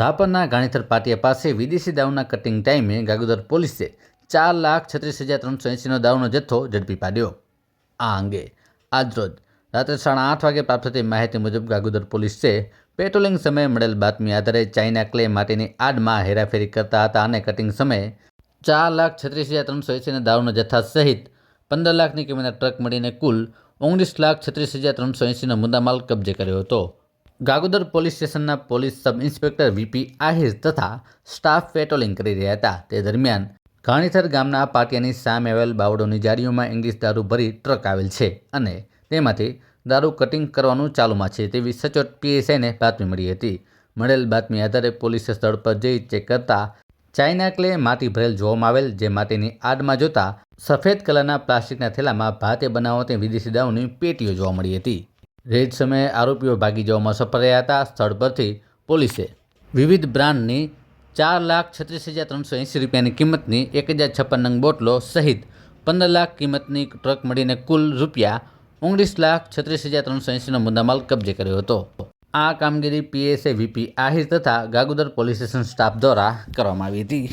રાપરના ગાણીથર પાટિયા પાસે વિદેશી દાવના કટિંગ ટાઈમે ગાગોદર પોલીસે ચાર લાખ છત્રીસ હજાર ત્રણસો એંસીનો દાવનો જથ્થો ઝડપી પાડ્યો. આ અંગે આજરોજ રાત્રે સાડા આઠ વાગે પ્રાપ્ત થતી માહિતી મુજબ ગાગોદર પોલીસે પેટ્રોલિંગ સમયે મળેલ બાતમી આધારે ચાઇના ક્લે માટેની આડમાં હેરાફેરી કરતા હતા અને કટિંગ સમયે ચાર લાખ છત્રીસ હજાર ત્રણસો એંસીના દાવનો જથ્થા સહિત પંદર લાખની કિંમતના ટ્રક મળીને કુલ ઓગણીસ લાખ છત્રીસ હજાર ત્રણસો એંસીનો મુદ્દામાલ કબજે કર્યો હતો. ગાગોદર પોલીસ સ્ટેશનના police sub inspector VP Ahir તથા સ્ટાફ પેટ્રોલિંગ કરી રહ્યા હતા. તે દરમિયાન ઘાણીથર ગામના પાટિયાની સામે આવેલ બાવડોની જારીઓમાં ઇંગ્લિશ દારૂ ભરી ટ્રક આવેલ છે અને તેમાંથી દારૂ કટિંગ કરવાનું ચાલુમાં છે તેવી સચોટ પીએસઆઈને બાતમી મળી હતી. મળેલ બાતમી આધારે પોલીસે સ્થળ પર જઈ ચેક કરતા ચાઇના ક્લે માટી ભરેલ જોવામાં આવેલ, જે માટીની આડમાં જોતા સફેદ કલરના પ્લાસ્ટિકના થેલામાં ભાતે બનાવતી વિદેશી દારૂની પેટીઓ જોવા મળી હતી. રેડ સમયે આરોપીઓ ભાગી જવામાં સફળ રહ્યા હતા સ્થળ પરથી પોલીસે. વિવિધ બ્રાન્ડની ચાર લાખ છત્રીસ હજાર ત્રણસો એંસી રૂપિયાની કિંમતની એક હજાર છપ્પન નંગ બોટલો સહિત પંદર લાખ કિંમતની ટ્રક મળીને કુલ રૂપિયા ઓગણીસ લાખ છત્રીસ હજાર ત્રણસો એંસીનો મુદ્દામાલ કબજે કર્યો હતો. આ કામગીરી પીએસએ વીપી આહિર તથા ગાગુદર પોલીસ સ્ટેશન સ્ટાફ દ્વારા કરવામાં આવી હતી.